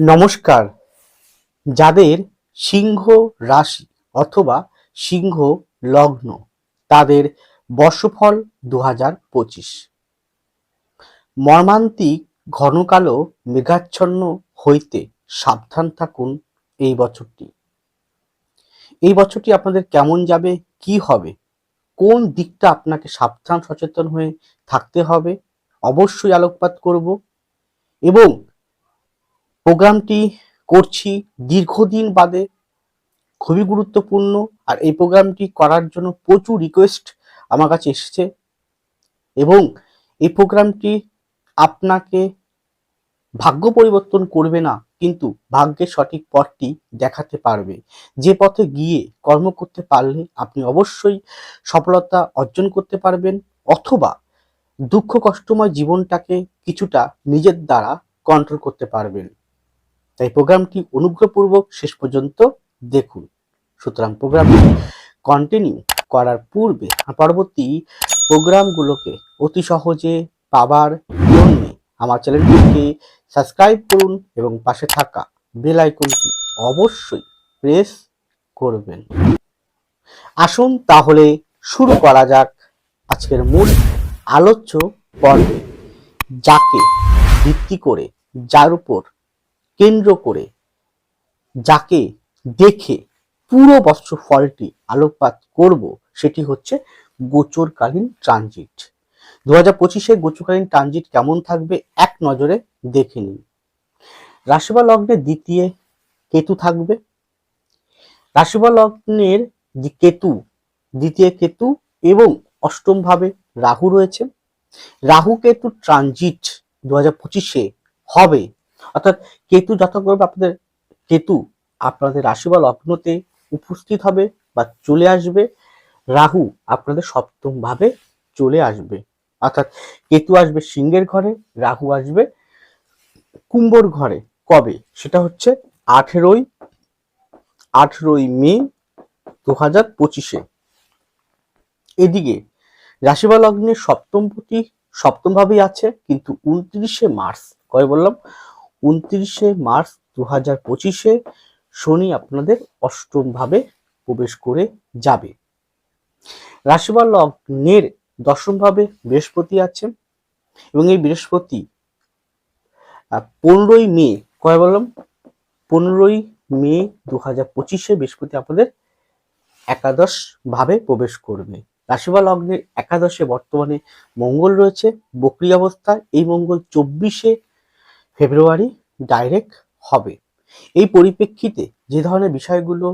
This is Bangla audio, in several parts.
নমস্কার। যাদের সিংহ রাশি অথবা সিংহ লগ্ন, তাদের বর্ষফল দু হাজার পঁচিশ। মর্মান্তিক ঘনকালো মেঘাচ্ছন্ন হইতে সাবধান থাকুন এই বছরটি। এই বছরটি আপনাদের কেমন যাবে, কি হবে, কোন দিকটা আপনাকে সাবধান, সচেতন হয়ে থাকতে হবে, অবশ্যই আলোকপাত করব এবং প্রোগ্রামটি করছি দীর্ঘদিন বাদে, খুবই গুরুত্বপূর্ণ, আর এই প্রোগ্রামটি করার জন্য প্রচুর রিকোয়েস্ট আমার কাছে এসেছে এবং এই প্রোগ্রামটি আপনাকে ভাগ্য পরিবর্তন করবে না, কিন্তু ভাগ্যের সঠিক পথটি দেখাতে পারবে। যে পথে গিয়ে কর্ম করতে পারলে আপনি অবশ্যই সফলতা অর্জন করতে পারবেন, অথবা দুঃখ কষ্টময় জীবনটাকে কিছুটা নিজের দ্বারা কন্ট্রোল করতে পারবেন। তাই প্রোগ্রামটি অনুগ্রহপূর্বক শেষ পর্যন্ত দেখুন। সুতরাং প্রোগ্রামটি কন্টিনিউ করার পূর্বে পরবর্তী প্রোগ্রামগুলোকে অতি সহজে পাবার জন্য আমার চ্যানেলটিকে সাবস্ক্রাইব করুন এবং পাশে থাকা বেল আইকনটি অবশ্যই প্রেস করবেন। আসুন তাহলে শুরু করা যাক আজকের মূল আলোচ্য পর্বে, যাকে ভিত্তি করে যার উপর কেন্দ্র করে যাকে দেখে পুরো বৎসর ফলটি আলোকপাত করব, সেটি হচ্ছে গোচরকালীন ট্রানজিট। দু হাজার পঁচিশে গোচরকালীন ট্রানজিট কেমন থাকবে এক নজরে দেখে নিন। রাশিবা লগ্নে দ্বিতীয় কেতু থাকবে। রাশিবা লগ্নের যে কেতু, দ্বিতীয় কেতু এবং অষ্টম ভাবে রাহু রয়েছে। রাহু কেতু ট্রানজিট দু হাজার পঁচিশে হবে অর্থাৎ কেতু যত করবে আপনাদের, কেতু আপনাদের রাশি বা লগ্নতে উপস্থিত হবে বা চলে আসবে। রাহু আপনাদের সপ্তম ভাবে চলে আসবে। অর্থাৎ কেতু আসবে সিংহের ঘরে, রাহু আসবে কুম্ভর ঘরে। কবে? সেটা হচ্ছে আঠেরোই আঠেরোই মে দু হাজার পঁচিশে। এদিকে রাশিবা লগ্নের সপ্তমপতি সপ্তম ভাবেই আছে, কিন্তু উনত্রিশে মার্চ, কবে বললাম? উনত্রিশে মার্চ দু হাজার পঁচিশে শনি আপনাদের অষ্টম ভাবে প্রবেশ করে যাবে। রাশিবা লগ্নের দশম ভাবে বৃহস্পতি আছে এবং এই বৃহস্পতি পনেরোই মে কয় বললাম? পনেরোই মে দু হাজার পঁচিশে বৃহস্পতি আপনাদের একাদশ ভাবে প্রবেশ করবে। রাশিবা লগ্নের একাদশে বর্তমানে মঙ্গল রয়েছে, বক্রি অবস্থায়। এই মঙ্গল চব্বিশে ফেব্রুয়ারি ডাইরেক্ট হবে। এই পরিপ্রেক্ষিতে যে ধরনের বিষয়গুলো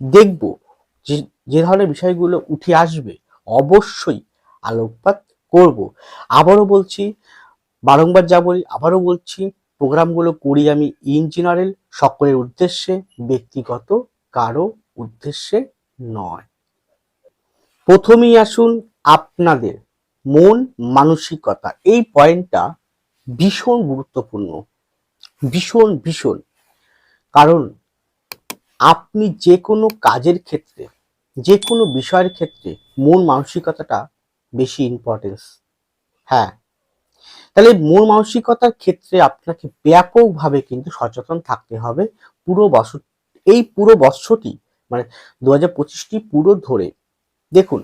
দেখব, যে যে ধরনের বিষয়গুলো উঠে আসবে, অবশ্যই আলোকপাত করব। আবারও বলছি, বারংবার যা বলি, আবারও বলছি, প্রোগ্রামগুলো করি আমি ইন জেনারেল সকলের উদ্দেশ্যে, ব্যক্তিগত কারও উদ্দেশ্যে নয়। প্রথমেই আসুন আপনাদের মন মানসিকতা। এই পয়েন্টটা ভীষণ গুরুত্বপূর্ণ, ভীষণ ভীষণ। কারণ আপনি যে কোনো কাজের ক্ষেত্রে যে কোনো বিষয়ের ক্ষেত্রে মন মানসিকতাটা বেশি ইম্পর্টেন্স হ্যাঁ তাহলে মন মানসিকতার ক্ষেত্রে আপনাকে ব্যাপকভাবে কিন্তু সচেতন থাকতে হবে পুরো বছর, এই পুরো বৎসরটি মানে দু হাজার পঁচিশটি পুরো ধরে। দেখুন,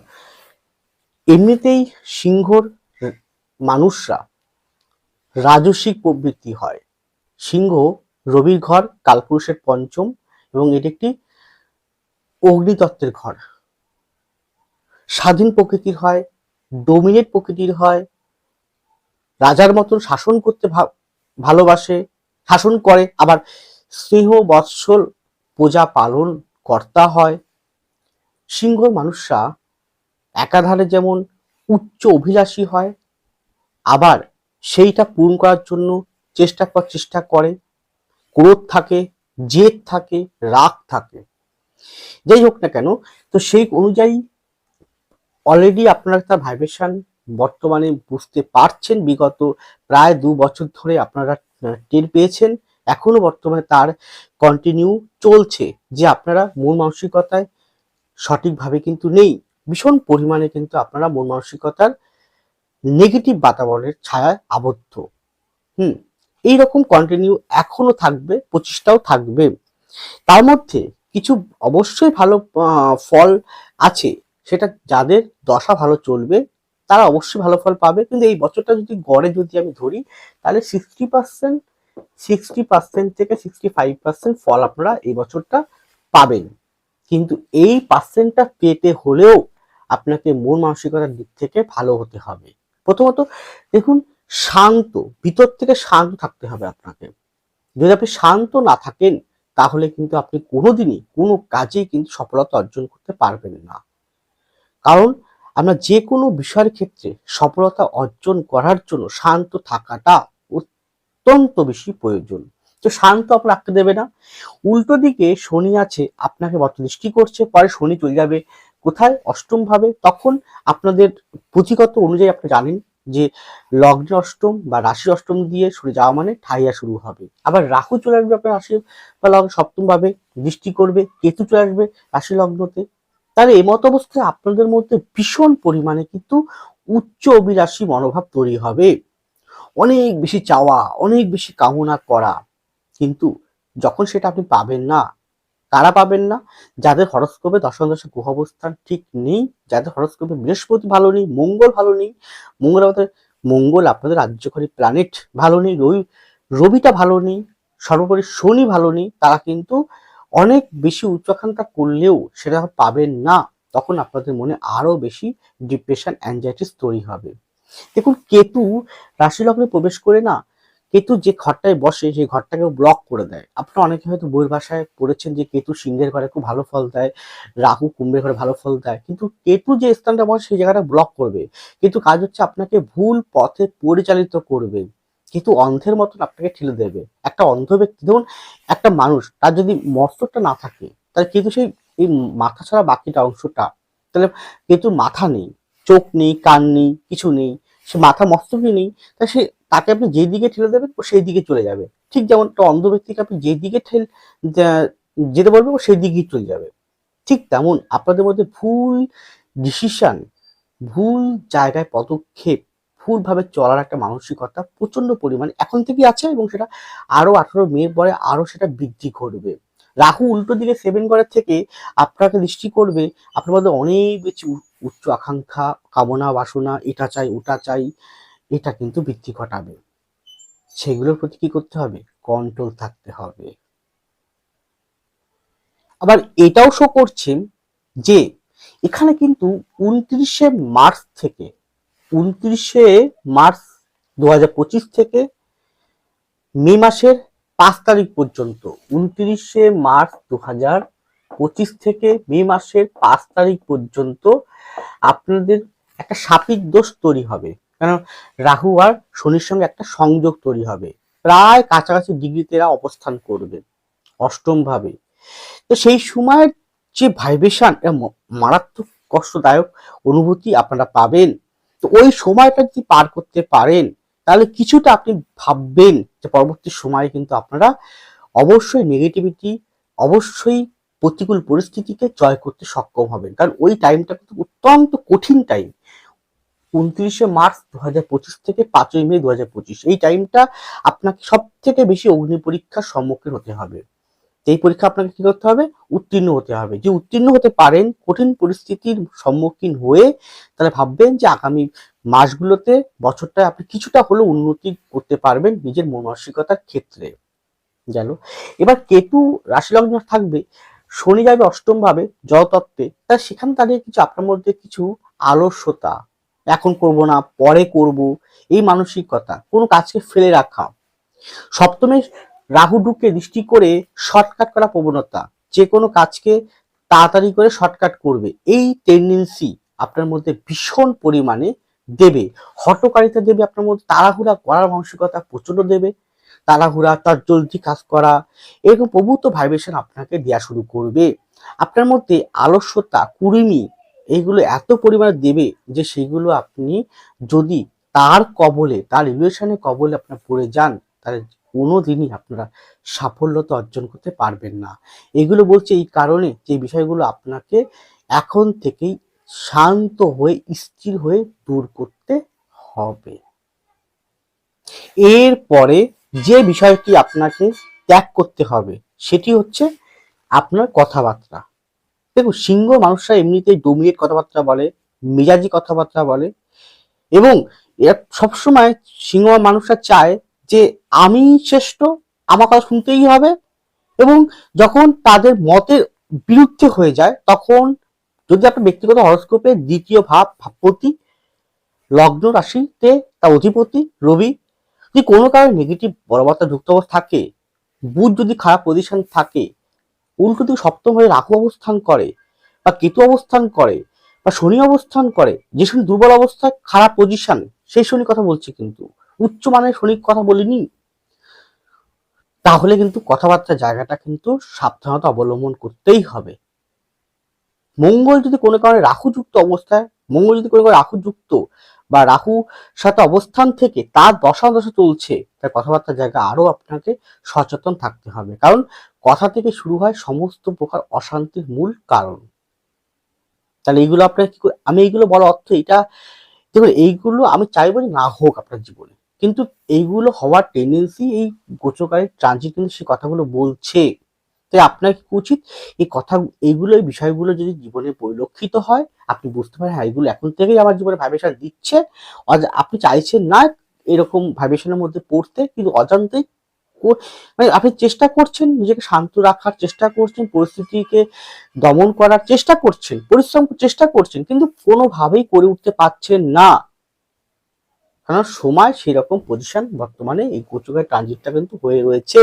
এমনিতেই সিংহর মানুষরা রাজসিক প্রবৃত্তি হয়। সিংহ, রবির ঘর, কালপুরুষের পঞ্চম এবং এটি একটি অগ্নিতত্ত্বের ঘর। স্বাধীন প্রকৃতির হয় ডোমিনেট প্রকৃতির হয়, রাজার মতন শাসন করতে ভালোবাসে, শাসন করে, আবার স্নেহ, বৎসল, পূজা পালন কর্তা হয়। সিংহ মানুষরা একাধারে যেমন উচ্চ অভিলাষী হয়, আবার সেইটা পূরণ করার জন্য চেষ্টা করার চেষ্টা করে। ক্রোধ থাকে, জেদ থাকে, রাগ থাকে। যাই হোক না কেন, তো সেই অনুযায়ী অলরেডি আপনারা তার ভাইব্রেশন বর্তমানে বুঝতে পারছেন। বিগত প্রায় দু বছর ধরে আপনারা টের পেয়েছেন। এখনও বর্তমানে তার কন্টিনিউ চলছে, যে আপনারা মন মানসিকতায় সঠিকভাবে কিন্তু নেই। ভীষণ পরিমাণে কিন্তু আপনারা মন মানসিকতার নেগেটিভ বাতাবরণের ছায়ায় আবদ্ধ। হুম, এইরকম কন্টিনিউ এখনও থাকবে পঁচিশটাও থাকবে। তার মধ্যে কিছু অবশ্যই ভালো ফল আছে, সেটা যাদের দশা ভালো চলবে, তারা অবশ্যই ভালো ফল পাবে। কিন্তু এই বছরটা যদি গড়ে যদি আমি ধরি, তাহলে সিক্সটি পার্সেন্ট সিক্সটি পার্সেন্ট থেকে সিক্সটি ফাইভ পার্সেন্ট ফল আপনারা এই বছরটা পাবেন। কিন্তু এই পার্সেন্টটা পেতে হলেও আপনাকে মন মানসিকতার দিক থেকে ভালো হতে হবে। প্রথমত দেখুন, শান্ত, ভিতর থেকে শান্ত থাকতে হবে আপনাকে। যদি আপনি শান্ত না থাকেন, তাহলে কিন্তু আপনি কোনোদিনই, কোনো কাজেই কিন্তু সফলতা অর্জন করতে পারবেন না। কারণ আমরা যে কোনো বিষয়ের ক্ষেত্রে সফলতা অর্জন করার জন্য শান্ত থাকাটা অত্যন্ত বেশি প্রয়োজন। তো শান্ত আপনার রাখতে দেবে না। উল্টো দিকে শনি আছে, আপনাকে বর্ত কি করছে? পরে শনি চলে যাবে। কোথায়? অষ্টম ভাবে তখন আপনাদের পুঁথিগত অনুযায়ী আপনি জানেন যে লগ্নে অষ্টম বা রাশি অষ্টম দিয়ে সরে যাওয়া মানে ঠাইয়া শুরু হবে। আবার রাহু চলে আসবে আপনার রাশি বা লগ্ন সপ্তম ভাবে দৃষ্টি করবে, কেতু চলে আসবে রাশি লগ্নতে। তাহলে এই মত অবস্থায় আপনাদের মধ্যে ভীষণ পরিমাণে কিন্তু উচ্চ অভিলাষী মনোভাব তৈরি হবে। অনেক বেশি চাওয়া, অনেক বেশি কামনা করা। কিন্তু যখন সেটা আপনি পাবেন না কারা পাবেন না? যাদের হরস্কোপে দশম দশা গ্রহ অবস্থান ঠিক নেই, যাদের হরস্কোপে বৃহস্পতি ভালো নেই, মঙ্গল ভালো নেই, মঙ্গল আমাদের, মঙ্গল আপনাদের রাজ্যকারী প্ল্যানেট ভালো নেই, রবি, রবিটা ভালো নেই, সর্বোপরি শনি ভালো নেই, তারা কিন্তু অনেক বেশি উচ্চাকাঙ্ক্ষা করলেও সেটা পাবেন না। তখন আপনাদের মনে আরও বেশি ডিপ্রেশন অ্যাংজাইটিস তৈরি হবে। দেখুন, কেতু রাশি লগ্নে প্রবেশ করে না কেতু যে ঘরটায় বসে, সেই ঘরটাকে ব্লক করে দেয়। আপনারা অনেকে হয়তো বইয়ের ভাষায় পড়েছেন যে, কেতু সিংহের ঘরে খুব ভালো ফল দেয়, রাহু কুম্ভের ঘরে ভালো ফল দেয়। কিন্তু কেতু যে স্থানটা বসে, সেই জায়গাটা ব্লক করবে। কিন্তু কাজ হচ্ছে আপনাকে ভুল পথে পরিচালিত করবে। কিন্তু অন্ধের মতন আপনাকে ঠেলে দেবে। একটা অন্ধ ব্যক্তি, ধরুন একটা মানুষ, তার যদি মস্তকটা না থাকে, তাহলে কিন্তু সেই, এই মাথা ছাড়া বাকিটা অংশটা, তাহলে কিন্তু মাথা নেই। চোখ নেই, কান নেই, কিছু নেই। সে মাথা মস্তকই নেই, তা সে, তাকে আপনি যেই দিকে ঠেলে দেবেন, ও সেই দিকে চলে যাবে। ঠিক যেমন একটা অন্ধ ব্যক্তিকে আপনি যেই দিকে ঠেল যেতে বলবেন, ও সেই দিকেই চলে যাবে। ঠিক তেমন আপনাদের মধ্যে ভুল ডিসিশন ভুল জায়গায় পদক্ষেপ ভুলভাবে চলার একটা মানসিকতা প্রচণ্ড পরিমাণে এখন থেকেই আছে এবং সেটা আরও আঠারো মে পরে আরও সেটা বৃদ্ধি করবে। রাহু উল্টো দিকে সেভেন ঘরের থেকে আপনাকে দৃষ্টি করবে, আপনার মধ্যে অনেক বেশি উচ্চ আকাঙ্ক্ষা, কামনা, বাসনা, এটা চাই, ওটা চাই, এটা কিন্তু বৃদ্ধি ঘটাবে। সেগুলোর প্রতি কি করতে হবে? কন্ট্রোল থাকতে হবে। আবার এটাও শো করছে যে, এখানে কিন্তু উনত্রিশে মার্চ থেকে, উনত্রিশে মার্চ দু থেকে, মে মাসের পাঁচ তারিখ পর্যন্ত, উনত্রিশে মার্চ দু থেকে মে মাসের পাঁচ তারিখ পর্যন্ত আপনাদের একটা সাপিক দোষ তৈরি হবে। কারণ রাহু আর শনির সঙ্গে একটা সংযোগ তৈরি হবে। প্রায় কাছাকাছি ডিগ্রিতে এরা অবস্থান করবে অষ্টম ভাবে তো সেই সময়ের যে ভাইব্রেশন মারাত্মক কষ্টদায়ক অনুভূতি আপনারা পাবেন। তো ওই সময়টা যদি পার করতে পারেন, তাহলে কিছুটা আপনি ভাববেন যে পরবর্তী সময়ে কিন্তু আপনারা অবশ্যই নেগেটিভিটি অবশ্যই প্রতিকূল পরিস্থিতিকে জয় করতে সক্ষম হবেন। কারণ ওই টাইমটা কিন্তু অত্যন্ত কঠিন টাইম উনত্রিশে মার্চ দু হাজার পঁচিশ থেকে পাঁচই মে দু হাজার পঁচিশ। এই টাইমটা আপনাকে সব থেকে বেশি অগ্নি পরীক্ষার সম্মুখীন হতে হবে। এই পরীক্ষা আপনাকে কি করতে হবে? উত্তীর্ণ হতে হবে। যে উত্তীর্ণ হতে পারেন, কঠিন পরিস্থিতির সম্মুখীন হয়ে তাহলে ভাববেন যে আগামী মাসগুলোতে, বছরটায় আপনি কিছুটা হলেও উন্নতি করতে পারবেন নিজের মানসিকতার ক্ষেত্রে। গেল এবার কেতু রাশি লগ্ন থাকবে। শনি যাবে অষ্টম ভাবে জলতত্ত্বে, তা সেখানে দাঁড়িয়ে কিছু আপনার মধ্যে কিছু আলস্যতা। এখন করব না, পরে করব, এই মানসিকতা, কোনো কাজকে ফেলে রাখা। সপ্তমে রাহু ঢুকে দৃষ্টি করে শর্টকাট করা প্রবণতা, যে কোনো কাজকে তাড়াতাড়ি করে শর্টকাট করবে। এই টেন্ডেন্সি আপনার মধ্যে ভীষণ পরিমাণে দেবে। হটকারিতা দেবে আপনার মধ্যে, তাড়াহুড়া করার মানসিকতা প্রচণ্ড দেবে। তাড়াহুড়া তার জলদি কাজ করা, এরকম প্রভূত ভাইব্রেশন আপনাকে দেওয়া শুরু করবে। আপনার মধ্যে আলস্যতা, কুড়িমি এইগুলো এত পরিমাণে দেবে যে সেগুলো আপনি যদি তার কবলে, তার রিলেশনের কবলে আপনার পড়ে যান, তাহলে কোনো দিনই আপনারা সাফল্যতা অর্জন করতে পারবেন না। এগুলো বলছে এই কারণে যে বিষয়গুলো আপনাকে এখন থেকেই শান্ত হয়ে, স্থির হয়ে দূর করতে হবে। এরপরে যে বিষয়টি আপনাকে ত্যাগ করতে হবে, সেটি হচ্ছে আপনার কথাবার্তা। দেখুন, সিংহ মানুষরা এমনিতেই ডোমিনেট কথাবার্তা বলে, মেজাজি কথাবার্তা বলে এবং সবসময় সিংহ মানুষরা চায় যে আমি শ্রেষ্ঠ, আমার কথা শুনতেই হবে এবং যখন তাদের মতের বিরুদ্ধে হয়ে যায়, তখন যদি আপনার ব্যক্তিগত হরস্কোপে দ্বিতীয় ভাব, ভাবপতি, লগ্ন রাশিতে তার অধিপতি, রবি যদি কোনো কারণে নেগেটিভ বলবত্তা যুক্ত অবস্থা থাকে, বুধ যদি খারাপ পজিশন থাকে, উল্টো দিকে সপ্তম হয়ে রাহু অবস্থান করে, বা কেতু অবস্থান করে, বা শনি অবস্থান করে, যে শনি দুর্বল অবস্থায় খারাপ পজিশন সেই শনি কথা বলছি কিন্তু। উচ্চ মানের শনির কথা বলিনি। তাহলে কিন্তু কথাবার্তার জায়গাটা কিন্তু সাবধানতা অবলম্বন করতেই হবে। মঙ্গল যদি কোনো কারণে রাহুযুক্ত অবস্থায়, মঙ্গল যদি কোনো কারণে রাহুযুক্ত বা রাহু সাথে অবস্থান থেকে তার দশা দশা চলছে, তার কথাবার্তার জায়গা আরও আপনাকে সচেতন থাকতে হবে। কারণ কথা থেকে শুরু হয় সমস্ত প্রকার অশান্তির মূল কারণ। তাহলে এইগুলো আপনার কি আমি এইগুলো বলার অর্থ এটা দেখুন এইগুলো আমি চাইব না হোক আপনার জীবনে। কিন্তু এইগুলো হওয়ার টেন্ডেন্সি এই গোচকারের ট্রানজিট কিন্তু সে কথাগুলো বলছে। তাই আপনার কি উচিত এই কথা, এইগুলো, এই বিষয়গুলো যদি জীবনে পরিলক্ষিত হয়, আপনি বুঝতে পারেন হ্যাঁ এগুলো এখন থেকেই আমার জীবনে ভাইব্রেশন দিচ্ছে। আপনি চাইছেন না এরকম ভাইবেশনের মধ্যে পড়তে, কিন্তু অজান্তেই মানে আপনি চেষ্টা করছেন, নিজেকে শান্ত রাখার চেষ্টা করছেন, পরিস্থিতিকে দমন করার চেষ্টা করছেন, পরিশ্রম চেষ্টা করছেন, কিন্তু কোনোভাবেই করে উঠতে পারছেন না। কারণ সময় সেরকম পজিশন বর্তমানে এই গোচকের ট্রানজিটটা কিন্তু হয়ে রয়েছে।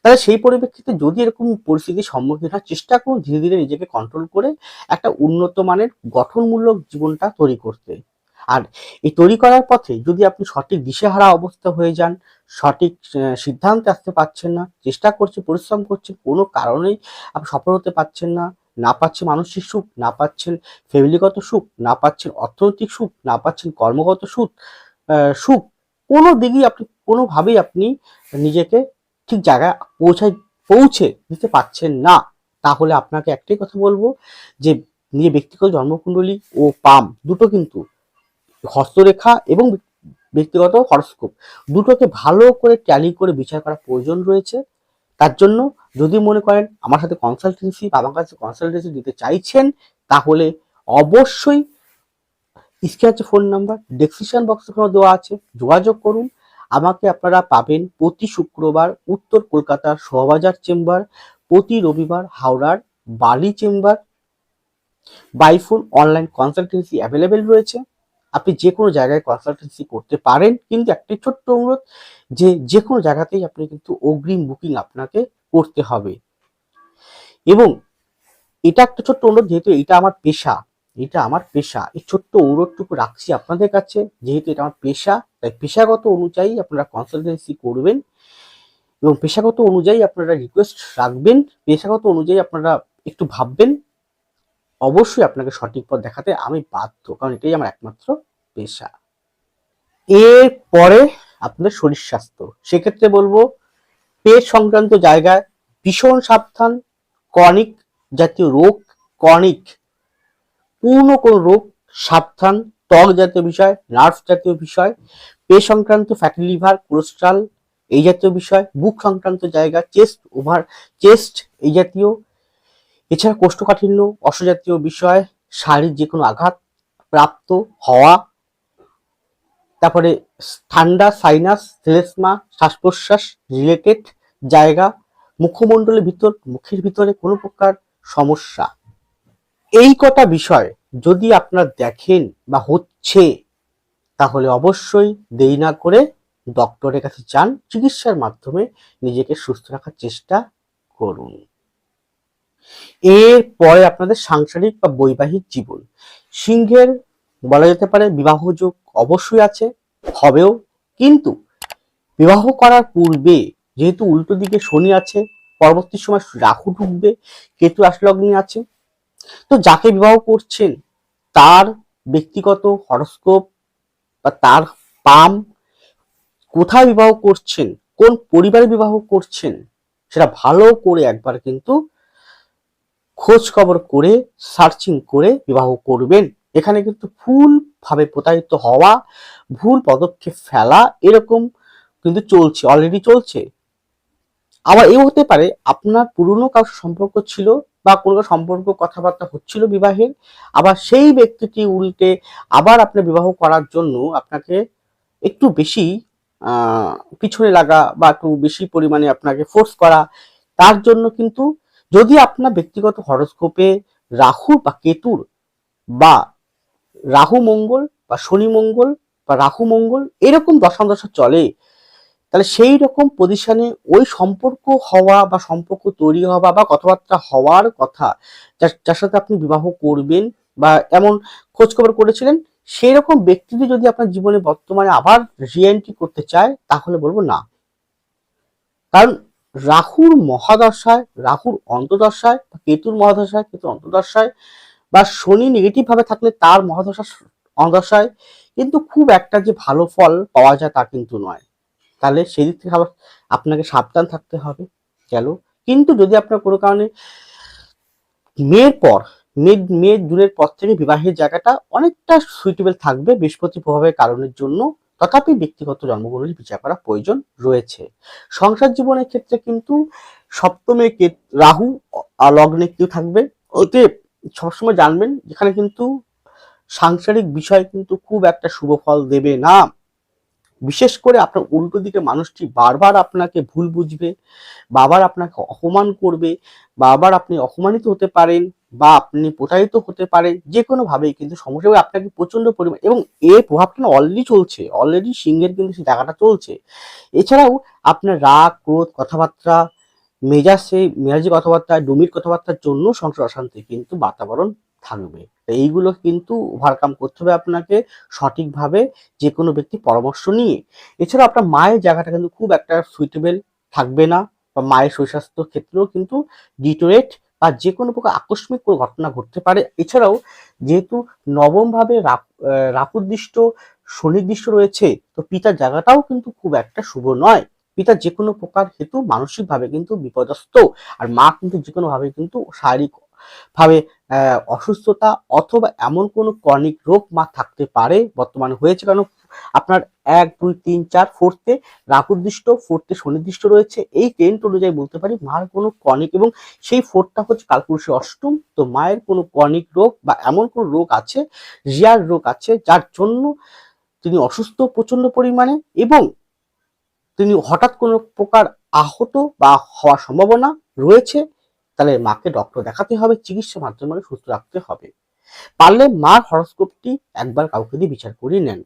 তাহলে সেই পরিপ্রেক্ষিতে যদি এরকম পরিস্থিতির সম্মুখীন হয় চেষ্টা করুন, ধীরে ধীরে নিজেকে কন্ট্রোল করে একটা উন্নত মানের গঠনমূলক জীবনটা তৈরি করতে। আর এই তৈরি করার পথে যদি আপনি সঠিক দিশেহারা অবস্থা হয়ে যান, সঠিক সিদ্ধান্তে আসতে পারছেন না, চেষ্টা করছে, পরিশ্রম করছেন কোনো কারণেই আপনি সফল হতে পারছেন না না পাচ্ছেন মানসিক সুখ, না পাচ্ছেন ফ্যামিলিগত সুখ, না পাচ্ছেন অর্থনৈতিক সুখ, না পাচ্ছেন কর্মগত সুখ সুখ, কোনো দিকেই আপনি, কোনোভাবেই আপনি নিজেকে ঠিক জায়গায় পৌঁছায়, পৌঁছে দিতে পারছেন না। তাহলে আপনাকে একটাই কথা বলব, যে নিজে ব্যক্তিগত জন্মকুণ্ডলী ও পাম দুটো কিন্তু হস্তরেখা এবং ব্যক্তিগত হরস্কোপ দুটোকে ভালো করে ট্যালি করে বিচার করার প্রয়োজন রয়েছে। তার জন্য যদি মনে করেন আমার সাথে কনসালটেন্সি বা আমার কাছে কনসালটেন্সি দিতে চাইছেন, তাহলে অবশ্যই স্ক্রিনে আছে ফোন নাম্বার ডেসক্রিপশন বক্সে দেওয়া আছে, যোগাযোগ করুন। আমাকে আপনারা পাবেন প্রতি শুক্রবার উত্তর কলকাতার শোভাবাজার চেম্বার, প্রতি রবিবার হাওড়ার Bali chamber by phone online consultancy available রয়েছে। আপনি যে কোনো জায়গায় কনসালটেন্সি করতে পারেন, কিন্তু একটি ছোট্ট অনুরোধ, যে যে কোনো জায়গাতেই আপনি কিন্তু অগ্রিম বুকিং আপনাকে করতে হবে। এবং এটা একটা ছোট্ট অনুরোধ, যেহেতু এটা আমার পেশা, এটা আমার পেশা, এই ছোট্ট অনুরোধটুকু রাখছি আপনাদের কাছে, যেহেতু এটা আমার পেশা তাই পেশাগত অনুযায়ী আপনারা কনসালটেন্সি করবেন এবং পেশাগত অনুযায়ী আপনারা রিকোয়েস্ট রাখবেন। পেশাগত অনুযায়ী আপনারা একটু ভাববেন। অবশ্যই আপনাকে সঠিক পথ দেখাতে আমি বাধ্য, কারণ এটাই আমার একমাত্র পেশা। এরপরে আপনাদের শরীর স্বাস্থ্য। সেক্ষেত্রে বলব, পেট সংক্রান্ত জায়গায় ভীষণ সাবধান কনিক জাতীয় রোগ কনিক পূর্ণ কোন রোগ, সাবধান। ত্বক জাতীয় বিষয় নার্ভ জাতীয় বিষয়, পেট সংক্রান্ত ফ্যাটি লিভার কোলেস্ট্রল এই জাতীয় বিষয় বুক সংক্রান্ত জায়গা চেস্ট ওভার চেস্ট এই জাতীয়। এছাড়া কোষ্ঠকাঠিন্য অসজাতীয় বিষয়, শারীরিক যে কোনো আঘাত প্রাপ্ত হওয়া। তারপরে ঠান্ডা সাইনাস সেলেসমা শ্বাস প্রশ্বাস রিলেটেড জায়গা, মুখমণ্ডলের ভিতর, মুখের ভিতরে কোনো প্রকার সমস্যা। এই কটা বিষয় যদি আপনার দেখেন বা হচ্ছে, তাহলে অবশ্যই দেরি না করে ডক্টরের কাছে যান, চিকিৎসার মাধ্যমে নিজেকে সুস্থ রাখার চেষ্টা করুন। এরপরে আপনাদের সাংসারিক বা বৈবাহিক জীবন। সিংহের বলা যেতে পারে বিবাহ যোগ অবশ্যই আছে, হবেও, কিন্তু বিবাহ করার পূর্বে যেহেতু উল্টো দিকে শনি আছে, পরবর্তী সময় রাহু ঢুকবে, কেতু আসলগ্নে আছে তো যাকে বিবাহ করছেন, তার ব্যক্তিগত হরস্কোপ বা তার পাম কোথায় বিবাহ করছেন, কোন পরিবারে বিবাহ করছেন, সেটা ভালো করে একবার কিন্তু খোঁজ খবর করে, সার্চিং করে বিবাহ করবেন। এখানে কিন্তু ভুল ভাবে প্রতারিত হওয়া, ভুল পদক্ষেপ ফেলা এরকম কিন্তু চলছে অলরেডি চলছে। আবার এও হতে পারে আপনার পুরনো কারোর সম্পর্ক ছিল বা কোনো সম্পর্ক কথাবার্তা হচ্ছিল বিবাহের, আবার সেই ব্যক্তিটি উল্টে আবার আপনার বিবাহ করার জন্য আপনাকে একটু বেশি পিছনে লাগা বা একটু বেশি পরিমাণে আপনাকে ফোর্স করা, তার জন্য কিন্তু যদি আপনার ব্যক্তিগত হরস্কোপে রাহু বা কেতুর বা রাহু মঙ্গল বা শনি মঙ্গল বা রাহু মঙ্গল এরকম দশাদশা চলে তাহলে সেই রকম পজিশনে ওই সম্পর্ক হওয়া বা সম্পর্ক তৈরি হওয়া বা কথাবার্তা হওয়ার কথা যার সাথে আপনি বিবাহ করবেন বা এমন খোঁজখবর করেছিলেন, সেই রকম ব্যক্তিটি যদি আপনার জীবনে বর্তমানে আবার রিএন্ট্রি করতে চায়, তাহলে বলব না। কারণ রাহুর মহাদশায়, রাহুর অন্তদশায় বা কেতুর মহাদশায়, কেতুর অন্তদশায় বা শনি নেগেটিভ ভাবে থাকলে তার মহাদশা অদশায় কিন্তু খুব একটা যে ভালো ফল পাওয়া যায় তা কিন্তু নয়। তাহলে সেদিক থেকে আবার আপনাকে সাবধান থাকতে হবে গেল কিন্তু যদি আপনার কোনো কারণে মেয়ের পর মে মে জুনের পর থেকে বিবাহের জায়গাটা অনেকটা সুইটেবল থাকবে বৃহস্পতি প্রভাবের কারণের জন্য, তথাপি ব্যক্তিগত জন্মগুলোর বিচার করা প্রয়োজন রয়েছে। সংসার জীবনের ক্ষেত্রে কিন্তু সপ্তমে কে, রাহু লগ্নে কেউ থাকবে। ওতে সবসময় জানবেন, যেখানে কিন্তু সাংসারিক বিষয় কিন্তু খুব একটা শুভ ফল দেবে না। বিশেষ করে আপনার উল্টো দিকে মানুষটি বারবার আপনাকে ভুল বুঝবে, বারবার আপনাকে অপমান করবে, বারবার আপনি অপমানিত হতে পারেন বা আপনি প্রতারিত হতে পারেন যে কোনো ভাবেই কিন্তু সমস্যা আপনাকে প্রচণ্ড পরিমাণ এবং এর প্রভাবটা অলরেডি চলছে অলরেডি সিংহের কিন্তু সেই জায়গাটা চলছে। এছাড়াও আপনার রাগ, ক্রোধ, কথাবার্তা, মেজাজ মেজাজি কথাবার্তা, ডুমির কথাবার্তার জন্য সংসার অশান্তি কিন্তু বাতাবরণ থাকবে। এইগুলো কিন্তু ওভারকাম করতে হবে আপনাকে সঠিকভাবে যে কোনো ব্যক্তি পরামর্শ নিয়ে। এছাড়া আপনার মায়ের জায়গাটা কিন্তু খুব একটা সুইটেবল থাকবে না বা মায়ের সুস্বাস্থ্য ক্ষেত্রেও কিন্তু ডিটোরেট বা যে কোনো প্রকার আকস্মিক কোনো ঘটনা ঘটতে পারে। এছাড়াও যেহেতু নবম ভাবে রাকুদৃষ্ট সুনির্দিষ্ট রয়েছে, তো পিতার জায়গাটাও কিন্তু খুব একটা শুভ নয়। পিতা যে কোনো প্রকার হেতু মানসিকভাবে কিন্তু বিপদস্ত, আর মা কিন্তু যে কোনোভাবে কিন্তু শারীরিক ভাবে অসুস্থতা অথবা এমন কোনো ক্রনিক রোগ মা থাকতে পারে, বর্তমানে হয়েছে কারণ আপনার এক, দুই, তিন, চার ফোর্থে রাহুদৃষ্ট ফোর্থে সুনির্দিষ্ট রয়েছে। এই টেন্ট অনুযায়ী বলতে পারি, মার কোনো ক্রনিক এবং সেই ফোর্থটা হচ্ছে কালপুরুষের অষ্টম। তো মায়ের কোনো ক্রনিক রোগ বা এমন কোনো রোগ আছে রিয়ার রোগ আছে, যার জন্য তিনি অসুস্থ প্রচণ্ড পরিমাণে এবং তিনি হঠাৎ কোনো প্রকার আহত বা হওয়ার সম্ভাবনা রয়েছে। তাহলে মাকে ডক্টর দেখাতে হবে চিকিৎসার মাধ্যমে সুস্থ রাখতে হবে। পারলে মার হরস্কোপটি একবার কাউকে দিয়ে বিচার করিয়ে নেন।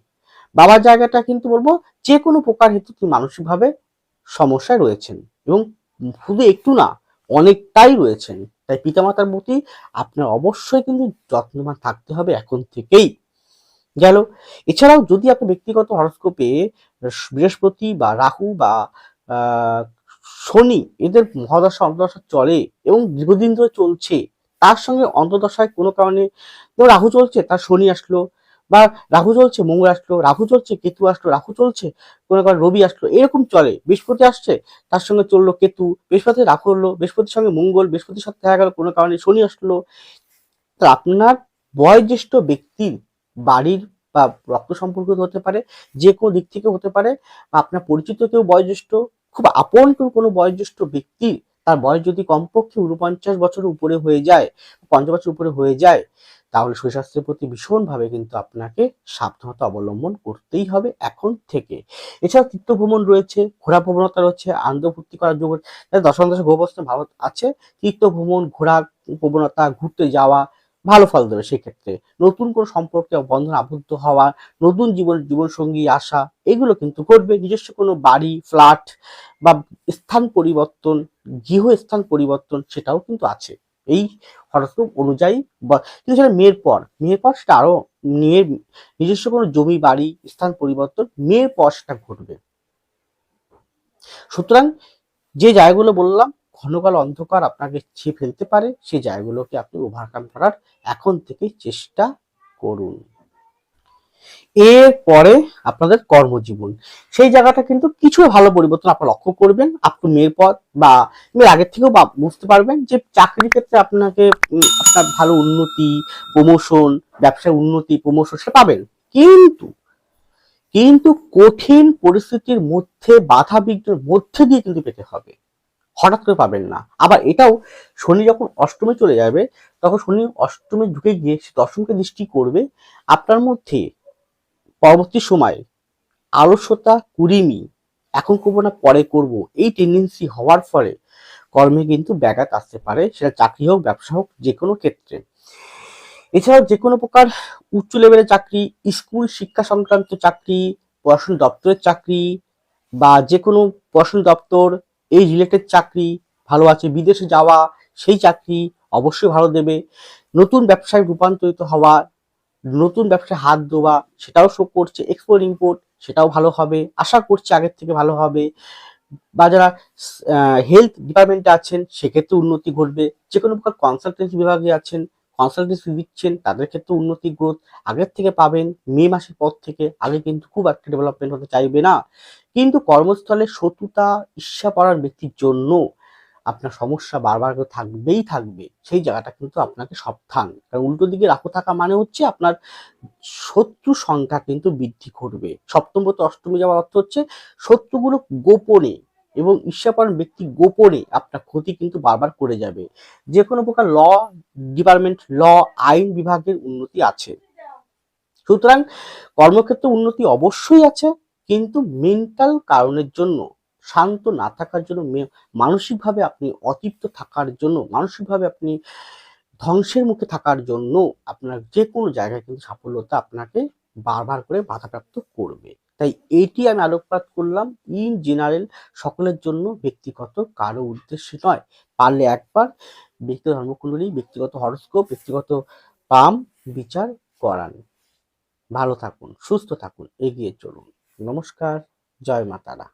বাবার জায়গাটা কিন্তু বলব যে কোনো প্রকার হেতু তিনি মানসিকভাবে সমস্যায় রয়েছেন এবং শুধু একটু না, অনেকটাই রয়েছেন। তাই পিতামাতার প্রতি আপনার অবশ্যই কিন্তু যত্নবান থাকতে হবে এখন থেকেই। গেল, এছাড়াও যদি আপনি ব্যক্তিগত হরস্কোপে বৃহস্পতি বা রাহু বা শনি এদের মহাদশা, অন্তদশা চলে এবং দীর্ঘদিন ধরে চলছে। তার সঙ্গে অন্তদশায় কোনো কারণে ধরো রাহু চলছে, তার শনি আসলো বা রাহু চলছে, মঙ্গল আসলো, রাহু চলছে, কেতু আসলো, রাহু চলছে, কোনো কারণে রবি আসলো, এরকম চলে। বৃহস্পতি আসছে, তার সঙ্গে চলল কেতু, বৃহস্পতি রাহু হলো, বৃহস্পতির সঙ্গে মঙ্গল, বৃহস্পতির সাথে দেখা গেল, কোনো কারণে শনি আসলো। তো আপনার বয়োজ্যেষ্ঠ ব্যক্তির বাড়ির বা রক্ত সম্পর্কিত হতে পারে, যে কোনো দিক থেকে হতে পারে, বা আপনার পরিচিত কেউ বয়োজ্যেষ্ঠ খুব আপন কোনো বয়োজ্যেষ্ঠ ব্যক্তির তার বয়স যদি কমপক্ষে উনপঞ্চাশ বছরের উপরে হয়ে যায়, পঞ্চাশ বছর উপরে হয়ে যায়, তাহলে শরীরস্বাস্থ্যের প্রতি ভীষণভাবে কিন্তু আপনাকে সাবধানতা অবলম্বন করতেই হবে এখন থেকে। এছাড়া তীর্থ ভ্রমণ রয়েছে ঘোরা প্রবণতা রয়েছে আনন্দ ফুর্তি করার যোগ দশম দশে গোবস্থান ভালো আছে। তীর্থ ভ্রমণ ঘোরার প্রবণতা ঘুরতে যাওয়া ভালো ফল দেবে সেক্ষেত্রে। নতুন কোনো সম্পর্কে বন্ধন আবদ্ধ হওয়া, নতুন জীবন, জীবনসঙ্গী আসা, এগুলো কিন্তু করবে নিজস্ব কোনো বাড়ি ফ্ল্যাট বা স্থান পরিবর্তন গৃহ স্থান পরিবর্তন সেটাও কিন্তু আছে। এই হরস্কোপ অনুযায়ী বা কিন্তু সেটা মেয়ের পর। মেয়ের পর সেটা আরও মেয়ের নিজস্ব কোনো জমি, বাড়ি, স্থান পরিবর্তন মেয়ের পর সেটা ঘটবে। সুতরাং যে জায়গাগুলো বললাম ঘনকাল অন্ধকার আপনাকে ছেয়ে ফেলতে পারে, সেই জায়গাগুলোকে আপনি ওভারকাম করার এখন থেকে চেষ্টা করুন। এরপরে আপনাদের কর্মজীবন। সেই জায়গাটা কিন্তু কিছু ভালো পরিবর্তন আপনারা লক্ষ্য করবেন। আপনি মেয়ের পথ বা মেয়ের আগের থেকেও বুঝতে পারবেন যে চাকরির ক্ষেত্রে আপনাকে আপনার ভালো উন্নতি প্রমোশন ব্যবসায় উন্নতি প্রমোশন সে পাবেন। কিন্তু কিন্তু কঠিন পরিস্থিতির মধ্যে, বাধা বিঘ্নের মধ্যে দিয়ে কিন্তু পেতে হবে। হঠাৎ করে পাবেন না। আবার এটাও শনি যখন অষ্টমে চলে যাবে, তখন শনি অষ্টমে ঢুকে গিয়ে সে দশমকে দৃষ্টি করবে। আপনার মধ্যে পরবর্তী সময় আলস্যতা, কুড়িমি, এখন করব না, পরে করব, এই টেন্ডেন্সি হওয়ার ফলে কর্মে কিন্তু ব্যাঘাত আসতে পারে, সেটা চাকরি হোক, ব্যবসা হোক, যে কোনো ক্ষেত্রে। এছাড়াও যে কোনো প্রকার উচ্চ লেভেলের চাকরি স্কুল শিক্ষা সংক্রান্ত চাকরি, পড়াশোনা দপ্তরের চাকরি বা যে কোনো পড়াশোনা দপ্তর এই রিলেটেড চাকরি, ভালো আছে, বিদেশে যাওয়া, সেই চাকরি অবশ্যই ভালো দেবে। নতুন ব্যবসায় রূপান্তরিত হওয়া, নতুন ব্যবসায় হাত দেওয়া, সেটাও শো করছে এক্সপোর্ট ইম্পোর্ট সেটাও ভালো হবে। আশা করছি আগের থেকে ভালো হবে। বা যারা হেলথ ডিপার্টমেন্টে আছেন, সেক্ষেত্রে উন্নতি ঘটবে। যে কোনো প্রকার কনসালটেন্সি বিভাগে আছেন কনসালটেন্সি দিচ্ছেন, তাদের ক্ষেত্রে উন্নতি গ্রোথ আগের থেকে পাবেন, মে মাসের পর থেকে, আগে কিন্তু খুব একটা ডেভেলপমেন্ট হতে চাইবে না। কিন্তু কর্মস্থলে শত্রুতা, ঈর্ষা পড়ার ব্যক্তির জন্য আপনার সমস্যা বারবার থাকবেই থাকবে। সেই জায়গাটা কিন্তু আপনাকে সাবধান। কারণ উল্টো দিকে রাখো থাকা মানে হচ্ছে আপনার শত্রু সংখ্যা কিন্তু বৃদ্ধি ঘটবে সপ্তম অষ্টমী যাওয়ার অর্থ হচ্ছে শত্রুগুলো গোপনে এবং ঈর্ষাপরণ ব্যক্তি গোপনে আপনার ক্ষতি কিন্তু বারবার করে যাবে। যে কোনো প্রকার ল ডিপার্টমেন্ট ল আইন বিভাগের উন্নতি আছে। সুতরাং কর্মক্ষেত্রে উন্নতি অবশ্যই আছে, কিন্তু মেন্টাল কারণের জন্য, শান্ত না থাকার জন্য মানসিকভাবে আপনি অতৃপ্ত থাকার জন্য, মানসিকভাবে আপনি ধ্বংসের মুখে থাকার জন্য আপনার যে কোনো জায়গায় কিন্তু সাফল্যতা আপনাকে বারবার করে বাধাপ্রাপ্ত করবে। তাই এটি আমি আলোকপাত করলাম ইন জেনারেল সকলের জন্য ব্যক্তিগত, কারও উদ্দেশ্যে নয়। পারলে একবার ব্যক্তিগত ধর্মকুণ্ডলী, ব্যক্তিগত হরস্কোপ, ব্যক্তিগত পাম বিচার করান। ভালো থাকুন, সুস্থ থাকুন, এগিয়ে চলুন। নমস্কার, জয় মাতারা।